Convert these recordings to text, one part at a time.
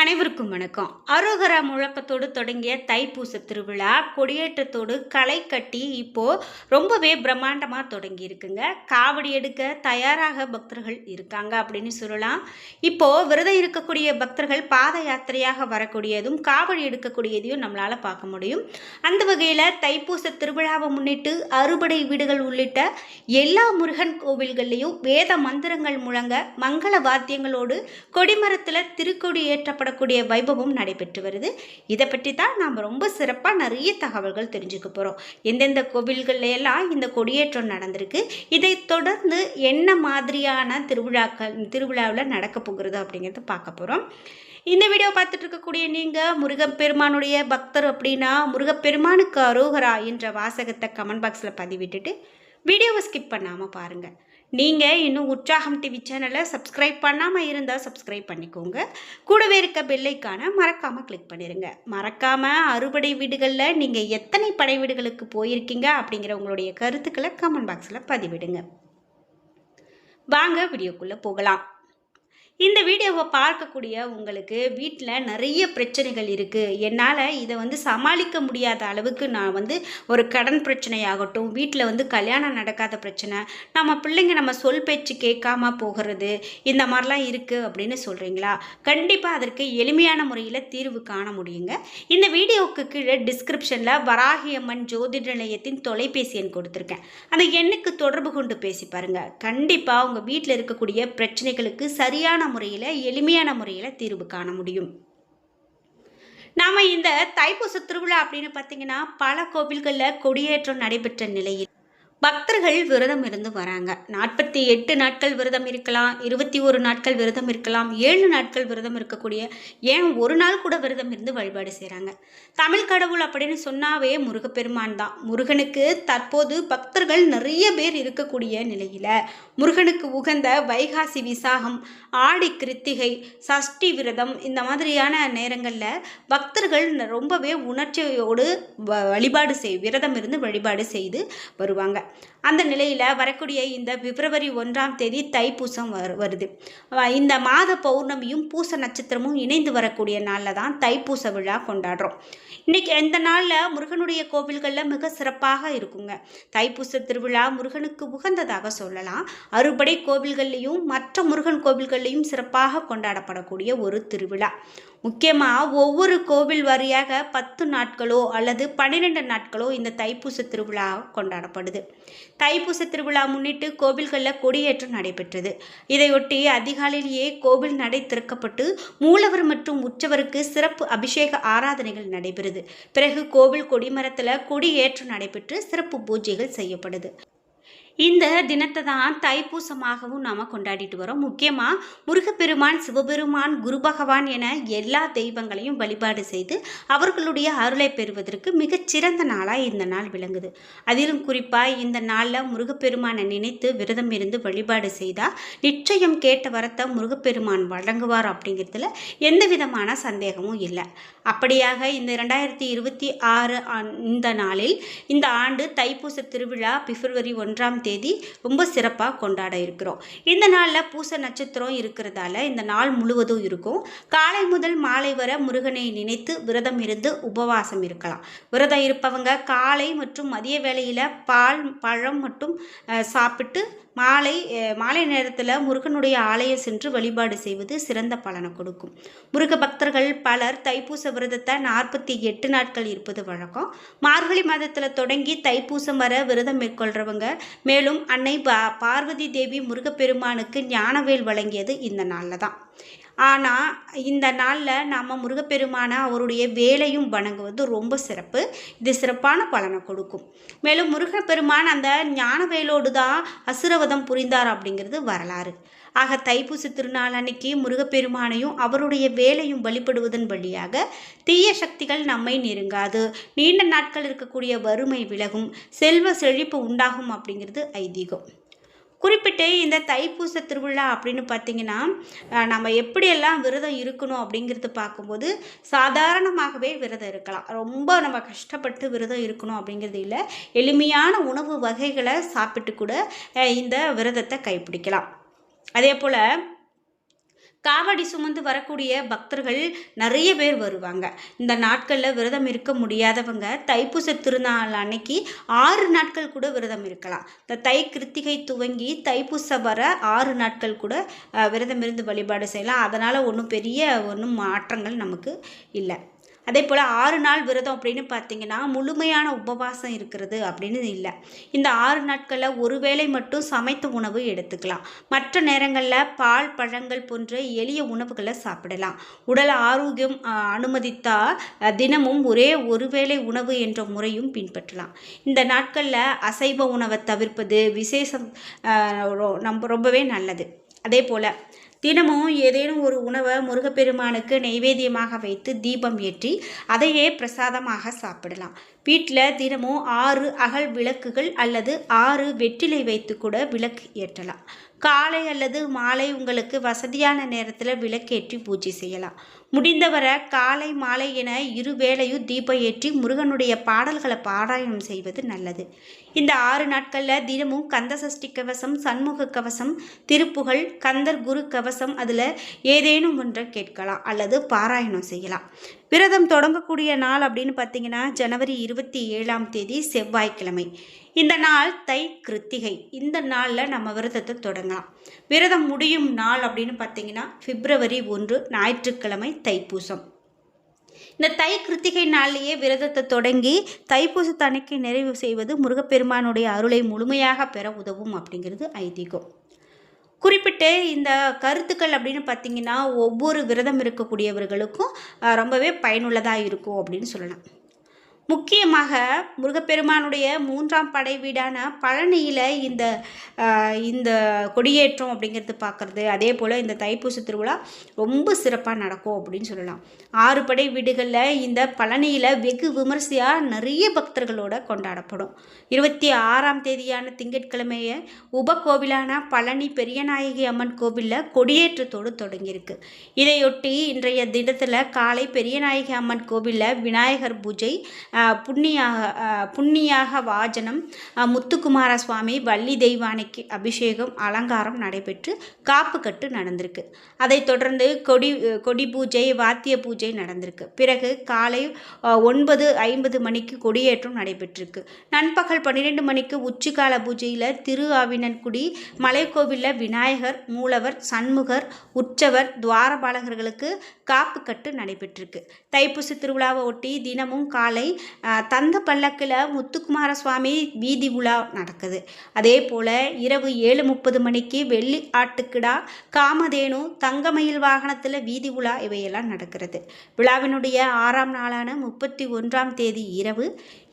அனைவருக்கும் வணக்கம். அரோகரா முழக்கத்தோடு தொடங்கிய தைப்பூச திருவிழா கொடியேற்றத்தோடு களை கட்டி இப்போது ரொம்பவே பிரம்மாண்டமாக தொடங்கி இருக்குங்க காவடி எடுக்க தயாராக பக்தர்கள் இருக்காங்க அப்படின்னு சொல்லலாம். இப்போது விரதம் இருக்கக்கூடிய பக்தர்கள் பாத யாத்திரையாக வரக்கூடியதும் காவடி எடுக்கக்கூடியதையும் நம்மளால் பார்க்க முடியும். அந்த வகையில் தைப்பூச திருவிழாவை முன்னிட்டு அறுபடை வீடுகள் உள்ளிட்ட எல்லா முருகன் கோவில்கள்லேயும் வேத மந்திரங்கள் முழங்க மங்கள வாத்தியங்களோடு கொடிமரத்தில் திருக்கொடி ஏற்றப்படக்கூடிய வைபவம் நடைபெற்று வருது. இதை பற்றி தான் நாம் ரொம்ப சிறப்பாக நிறைய தகவல்கள் தெரிஞ்சுக்க போகிறோம் எந்தெந்த கோவில்கள்லையெல்லாம் இந்த கொடியேற்றம் நடந்திருக்கு? இதை தொடர்ந்து என்ன மாதிரியான திருவிழாக்கள் திருவிழாவில் நடக்க போகிறது அப்படிங்கிறத பார்க்க போகிறோம் இந்த வீடியோ பார்த்துட்டு இருக்கக்கூடிய நீங்கள் முருகப்பெருமானுடைய பக்தர் அப்படின்னா முருகப்பெருமானுக்கு அரோகரா என்ற வாசகத்தை கமெண்ட் பாக்ஸில் பதிவிட்டுட்டு வீடியோவை ஸ்கிப் பண்ணாமல் பாருங்கள் நீங்கள் இன்னும் உற்சாகம் டிவி சேனலை சப்ஸ்கிரைப் பண்ணாமல் இருந்தால் சப்ஸ்கிரைப் பண்ணிக்கோங்க. கூடவே இருக்க பெல்லைக்கான மறக்காமல் கிளிக் பண்ணிடுங்க மறக்காமல் அறுபடை வீடுகளில் நீங்கள் எத்தனை படை வீடுகளுக்கு போயிருக்கீங்க அப்படிங்கிற உங்களுடைய கருத்துக்களை கமெண்ட் பாக்ஸில் பதிவிடுங்க. வாங்க வீடியோக்குள்ளே போகலாம். இந்த வீடியோவை பார்க்கக்கூடிய உங்களுக்கு வீட்டில் நிறைய பிரச்சனைகள் இருக்குது என்னால் இதை வந்து சமாளிக்க முடியாத அளவுக்கு நான் வந்து ஒரு கடன் பிரச்சனையாகட்டும் வீட்டில் வந்து கல்யாணம் நடக்காத பிரச்சனை நம்ம பிள்ளைங்க நம்ம சொல் பேச்சு கேட்காம போகிறது இந்த மாதிரிலாம் இருக்குது அப்படின்னு சொல்கிறீங்களா கண்டிப்பாக அதற்கு எளிமையான முறையில் தீர்வு காண முடியுங்க. இந்த வீடியோவுக்கு கீழே டிஸ்கிரிப்ஷனில் வராகியம்மன் ஜோதிட நிலையத்தின் தொலைபேசி எண் கொடுத்துருக்கேன். அந்த எண்ணுக்கு தொடர்பு கொண்டு பேசி பாருங்கள் கண்டிப்பாக உங்கள் வீட்டில் இருக்கக்கூடிய பிரச்சனைகளுக்கு சரியான முறையில் எளிமையான முறையில் தீர்வு காண முடியும். நாம் இந்த தைப்பூச திருவிழா அப்படின்னு பார்த்தீங்கன்னா பல கோவில்களில் கொடியேற்றம் நடைபெற்ற நிலையில் பக்தர்கள் விரதம் இருந்து வராங்க. நாற்பத்தி எட்டு நாட்கள் விரதம் இருக்கலாம் இருபத்தி ஒரு நாட்கள் விரதம் இருக்கலாம் ஏழு நாட்கள் விரதம் இருக்கக்கூடிய ஏன் ஒரு நாள் கூட விரதம் இருந்து வழிபாடு செய்கிறாங்க தமிழ் கடவுள் அப்படின்னு சொன்னாவே முருகப்பெருமான் தான். முருகனுக்கு தற்போது பக்தர்கள் நிறைய பேர் இருக்கக்கூடிய நிலையில் முருகனுக்கு உகந்த வைகாசி விசாகம் ஆடி கிருத்திகை சஷ்டி விரதம் இந்த மாதிரியான நேரங்களில் பக்தர்கள் ரொம்பவே உணர்ச்சியோடு வ- வழிபாடு செய் விரதம் இருந்து வழிபாடு செய்து வருவாங்க. அந்த நிலையில் வரக்கூடிய இந்த பிப்ரவரி ஒன்றாம் தேதி தைப்பூசம் வரு வருது. இந்த மாத பௌர்ணமியும் பூச நட்சத்திரமும் இணைந்து வரக்கூடிய நாளில் தான் தைப்பூச விழா கொண்டாடுறோம். இன்றைக்கி இந்த நாளில் முருகனுடைய கோவில்களில் மிக சிறப்பாக இருக்குங்க. தைப்பூச திருவிழா முருகனுக்கு உகந்ததாக சொல்லலாம். அறுபடை கோவில்கள்லேயும் மற்ற முருகன் கோவில்கள்லேயும் சிறப்பாக கொண்டாடப்படக்கூடிய ஒரு திருவிழா. முக்கியமாக ஒவ்வொரு கோவில் வாரியாக பத்து நாட்களோ அல்லது பன்னிரெண்டு நாட்களோ இந்த தைப்பூச திருவிழா கொண்டாடப்படுது. தைப்பூச திருவிழா முன்னிட்டு கோவில்களில் கொடியேற்றம் நடைபெற்றது. இதையொட்டி அதிகாலையிலேயே கோவில் நடை திறக்கப்பட்டு மூலவர் மற்றும் உற்சவருக்கு சிறப்பு அபிஷேக ஆராதனைகள் நடைபெறுது. பிறகு கோவில் கொடிமரத்தில் கொடியேற்றம் நடைபெற்று சிறப்பு பூஜைகள் செய்யப்படுது. இந்த தினத்தை தான் தைப்பூசமாகவும் நாம் கொண்டாடிட்டு வரோம். முக்கியமாக முருகப்பெருமான் சிவபெருமான் குரு பகவான் என எல்லா தெய்வங்களையும் வழிபாடு செய்து அவர்களுடைய அருளை பெறுவதற்கு மிகச்சிறந்த நாளாக இந்த நாள் விளங்குது. அதிலும் குறிப்பாக இந்த நாளில் முருகப்பெருமானை நினைத்து விரதம் இருந்து வழிபாடு செய்தால் நிச்சயம் கேட்ட வரத்தை முருகப்பெருமான் வழங்குவார் அப்படிங்கிறதுல எந்த விதமான சந்தேகமும் இல்லை. அப்படியாக இந்த ரெண்டாயிரத்தி இருபத்தி ஆறு இந்த நாளில் இந்த ஆண்டு தைப்பூச திருவிழா பிப்ரவரி ஒன்றாம் தேதி ரொம்ப சிறப்பாக கொண்டாட இருக்கிறோம். இந்த நாளில் பூச நட்சத்திரம் இருக்கிறதால இந்த நாள் முழுவதும் இருக்கும். காலை முதல் மாலை வரை முருகனை நினைத்து விரதம் இருந்து உபவாசம் இருக்கலாம். விரதம் இருப்பவங்க காலை மற்றும் மதிய வேளையில் பால் பழம் மட்டும் சாப்பிட்டு மாலை மாலை நேரத்தில் முருகனுடைய ஆலயம் சென்று வழிபாடு செய்வது சிறந்த பலனை கொடுக்கும். முருக பக்தர்கள் பலர் தைப்பூச விரதத்தை நாற்பத்தி எட்டு நாட்கள் இருப்பது வழக்கம். மார்கழி மாதத்தில் தொடங்கி தைப்பூசம் வர விரதம் மேற்கொள்கிறவங்க மேலும் அன்னை பா பார்வதி தேவி முருகப்பெருமானுக்கு ஞானவேல் வழங்கியது இந்த நாளில் தான். ஆனால் இந்த நாளில் நாம் முருகப்பெருமானை அவருடைய வேலையும் வணங்குவது ரொம்ப சிறப்பு. இது சிறப்பான பலனை கொடுக்கும். மேலும் முருகப்பெருமான் அந்த ஞான வேலோடு தான் அசுரவதம் புரிந்தார் அப்படிங்கிறது வரலாறு. ஆக தைப்பூசி திருநாள் அன்னைக்கு முருகப்பெருமானையும் அவருடைய வேலையும் வழிபடுவதன் வழியாக தீய சக்திகள் நம்மை நெருங்காது. நீண்ட நாட்கள் இருக்கக்கூடிய வறுமை விலகும் செல்வ செழிப்பு உண்டாகும் அப்படிங்கிறது ஐதீகம். குறிப்பிட்டு இந்த தைப்பூச திருவிழா அப்படின்னு பார்த்தீங்கன்னா நம்ம எப்படியெல்லாம் விரதம் இருக்கணும் அப்படிங்கிறது பார்க்கும்போது சாதாரணமாகவே விரதம் இருக்கலாம். ரொம்ப நம்ம கஷ்டப்பட்டு விரதம் இருக்கணும் அப்படிங்கிறது இல்லை. எளிமையான உணவு வகைகளை சாப்பிட்டு கூட இந்த விரதத்தை கைப்பிடிக்கலாம். அதே போல் காவடி சுமந்து வரக்கூடிய பக்தர்கள் நிறைய பேர் வருவாங்க. இந்த நாட்களில் விரதம் இருக்க முடியாதவங்க தைப்பூச திருநாள் அன்னைக்கு ஆறு நாட்கள் கூட விரதம் இருக்கலாம். இந்த தை கிருத்திகை துவங்கி தைப்பூச வர ஆறு நாட்கள் கூட விரதம் இருந்து வழிபாடு செய்யலாம். அதனால் ஒன்றும் பெரிய ஒன்றும் மாற்றங்கள் நமக்கு இல்லை. அதே போல் ஆறு நாள் விரதம் அப்படின்னு பார்த்தீங்கன்னா முழுமையான உபவாசம் இருக்கிறது அப்படின்னு இல்லை. இந்த ஆறு நாட்களில் ஒரு வேளை மட்டும் சமைத்த உணவு எடுத்துக்கலாம். மற்ற நேரங்களில் பால் பழங்கள் போன்ற எளிய உணவுகளை சாப்பிடலாம். உடல் ஆரோக்கியம் அனுமதித்தால் தினமும் ஒரே ஒரு வேளை உணவு என்ற முறையும் பின்பற்றலாம். இந்த நாட்களில் அசைவ உணவை தவிர்ப்பது விசேஷம் ரொ- நம்ம ரொம்பவே நல்லது. அதே போல் தினமும் ஏதேனும் ஒரு உணவை முருகப்பெருமானுக்கு நெய்வேத்தியமாக வைத்து தீபம் ஏற்றி அதையே பிரசாதமாக சாப்பிடலாம். வீட்டில் தினமும் ஆறு அகல் விளக்குகள் அல்லது ஆறு வெற்றிலை வைத்து கூட விளக்கு ஏற்றலாம். காலை அல்லது மாலை உங்களுக்கு வசதியான நேரத்தில் விளக்கேற்றி பூஜை செய்யலாம். முடிந்தவரை காலை மாலை என இரு வேளையும் தீபம் ஏற்றி முருகனுடைய பாடல்களை பாராயணம் செய்வது நல்லது. இந்த ஆறு நாட்களில் தினமும் கந்த சஷ்டி கவசம் சண்முக கவசம் திருப்புகழ் கந்தர் குரு கவசம் அதில் ஏதேனும் ஒன்றை கேட்கலாம் அல்லது பாராயணம் செய்யலாம். விரதம் தொடங்கக்கூடிய நாள் அப்படின்னு பார்த்தீங்கன்னா ஜனவரி இருபத்தி ஏழாம் தேதி செவ்வாய்க்கிழமை. இந்த நாள் தை கிருத்திகை. இந்த நாளில் நம்ம விரதத்தை தொடங்கலாம். விரதம் முடியும் நாள் அப்படின்னு பார்த்தீங்கன்னா பிப்ரவரி ஒன்று ஞாயிற்றுக்கிழமை தைப்பூசம். இந்த தை கிருத்திகை நாள்லேயே விரதத்தை தொடங்கி தைப்பூசத்தன்னைக்கு நிறைவு செய்வது முருகப்பெருமானுடைய அருளை முழுமையாக பெற உதவும் அப்படிங்கிறது ஐதீகம். குறிப்பிட்டு இந்த கருத்துக்கள் அப்படின்னு பார்த்தீங்கன்னா ஒவ்வொரு விரதம் இருக்கக்கூடியவர்களுக்கும் ரொம்பவே பயனுள்ளதாக இருக்கும் அப்படின்னு சொல்லலாம். முக்கியமாக முருகப்பெருமானுடைய மூன்றாம் படை வீடான பழனியில் இந்த இந்த கொடியேற்றம் அப்படிங்கிறது பார்க்குறது. அதே போல் இந்த தைப்பூச திருவிழா ரொம்ப சிறப்பாக நடக்கும் அப்படின்னு சொல்லலாம். ஆறு படை வீடுகளில் இந்த பழனியில் வெகு விமர்சையாக நிறைய பக்தர்களோட கொண்டாடப்படும். இருபத்தி ஆறாம் தேதியான திங்கட்கிழமைய உபகோவிலான பழனி பெரியநாயகி அம்மன் கோவிலில் கொடியேற்றத்தோடு தொடங்கியிருக்கு. இதையொட்டி இன்றைய தினத்தில் காலை பெரியநாயகி அம்மன் கோவிலில் விநாயகர் பூஜை புண்ணியாக புண்ணியாக வாஜனம். முத்துக்குமார சுவாமி வள்ளி தெய்வானைக்கு அபிஷேகம் அலங்காரம் நடைபெற்று காப்பு கட்டு நடந்திருக்கு. அதைத் தொடர்ந்து கொடி கொடி பூஜை வாத்திய பூஜை நடந்திருக்கு. பிறகு காலை ஒன்பது ஐம்பது மணிக்கு கொடியேற்றம் நடைபெற்றிருக்கு. நண்பகல் பன்னிரெண்டு மணிக்கு உச்சிக்கால பூஜையில் திரு ஆவினன்குடி மலைக்கோவிலில் விநாயகர் மூலவர் சண்முகர் உற்சவர் துவாரபாலகர்களுக்கு காப்பு கட்டு நடைபெற்றிருக்கு. தைப்பூச திருவிழாவை ஒட்டி தினமும் காலை தந்த பல்லக்கில் முத்துக்குமார சுவாமி வீதி உலா நடக்குது. அதே போல் இரவு ஏழு முப்பது மணிக்கு வெள்ளி ஆட்டுக்கிடா காமதேனு தங்கமயில் வாகனத்தில் வீதி உலா இவையெல்லாம் நடக்கிறது. விழாவினுடைய ஆறாம் நாளான முப்பத்தி ஒன்றாம் தேதி இரவு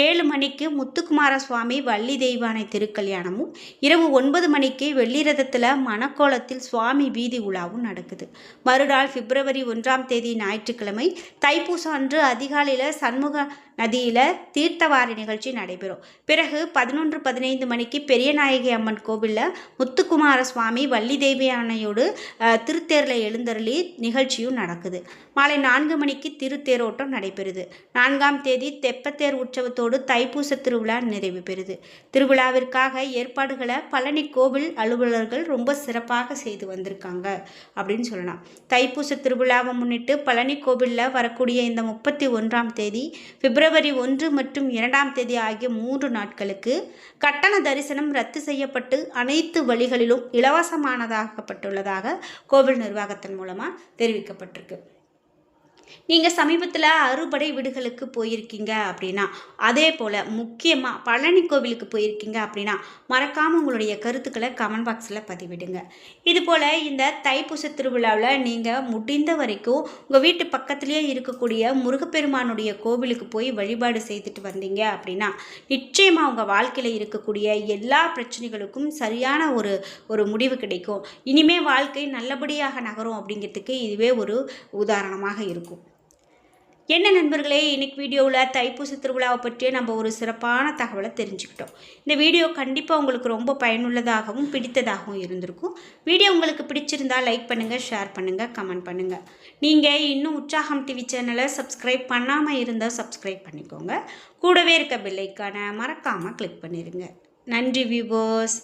ஏழு மணிக்கு முத்துக்குமார சுவாமி வள்ளி தெய்வானை திருக்கல்யாணமும் இரவு ஒன்பது மணிக்கு வெள்ளிரதத்தில் மணக்கோலத்தில் சுவாமி வீதி உலாவும் நடக்குது. மறுநாள் பிப்ரவரி ஒன்றாம் தேதி ஞாயிற்றுக்கிழமை தைப்பூசம் அன்று அதிகாலையில் சண்முக நதியில் தீர்த்தவாரி நிகழ்ச்சி நடைபெறும். பிறகு பதினொன்று பதினைந்து மணிக்கு பெரியநாயகி அம்மன் கோவிலில் முத்துக்குமார சுவாமி வள்ளி தேவியானையோடு திருத்தேரில் எழுந்தருளி நிகழ்ச்சியும் நடக்குது. மாலை நான்கு மணிக்கு திருத்தேரோட்டம் நடைபெறுது. நான்காம் தேதி தெப்பத்தேர் உற்சவத்தோடு தைப்பூச திருவிழா நிறைவு பெறுது. திருவிழாவிற்காக ஏற்பாடுகளை பழனி கோவில் அலுவலர்கள் ரொம்ப சிறப்பாக செய்து வந்திருக்காங்க அப்படின்னு சொல்லலாம். தைப்பூச திருவிழாவை முன்னிட்டு பழனி கோவிலில் வரக்கூடிய இந்த முப்பத்தி ஒன்றாம் தேதி பிப்ரவரி ஒன்று மற்றும் இரண்டாம் தேதி ஆகிய மூன்று நாட்களுக்கு கட்டண தரிசனம் ரத்து செய்யப்பட்டு அனைத்து வழிகளிலும் இலவசமானதாக்கப்பட்டுள்ளதாக கோவில் நிர்வாகத்தின் மூலமாக தெரிவிக்கப்பட்டிருக்கு. நீங்கள் சமீபத்தில் அறுபடை வீடுகளுக்கு போயிருக்கீங்க அப்படின்னா அதே போல் முக்கியமாக பழனி கோவிலுக்கு போயிருக்கீங்க அப்படின்னா மறக்காமல் உங்களுடைய கருத்துக்களை கமெண்ட் பாக்ஸில் பதிவிடுங்க. இது போல் இந்த தைப்பூச திருவிழாவில் நீங்கள் முடிந்த வரைக்கும் உங்கள் வீட்டு பக்கத்துலேயே இருக்கக்கூடிய முருகப்பெருமானுடைய கோவிலுக்கு போய் வழிபாடு செய்துட்டு வந்தீங்க அப்படின்னா நிச்சயமாக உங்கள் வாழ்க்கையில் இருக்கக்கூடிய எல்லா பிரச்சனைகளுக்கும் சரியான ஒரு ஒரு முடிவு கிடைக்கும். இனிமே வாழ்க்கை நல்லபடியாக நகரும் அப்படிங்கிறதுக்கு இதுவே ஒரு உதாரணமாக இருக்கும். என்ன நண்பர்களே இன்னைக்கு வீடியோவில் தைப்பூச திருவிழாவை பற்றிய நம்ம ஒரு சிறப்பான தகவலை தெரிஞ்சுக்கிட்டோம். இந்த வீடியோ கண்டிப்பாக உங்களுக்கு ரொம்ப பயனுள்ளதாகவும் பிடித்ததாகவும் இருந்திருக்கும். வீடியோ உங்களுக்கு பிடிச்சிருந்தால் லைக் பண்ணுங்கள் ஷேர் பண்ணுங்கள் கமெண்ட் பண்ணுங்கள் நீங்கள் இன்னும் உற்சாகம் டிவி சேனலை சப்ஸ்கிரைப் பண்ணாமல் இருந்தால் சப்ஸ்கிரைப் பண்ணிக்கோங்க. கூடவே இருக்க பில்லைக்கான மறக்காமல் கிளிக் பண்ணிடுங்க நன்றி வியூபர்ஸ்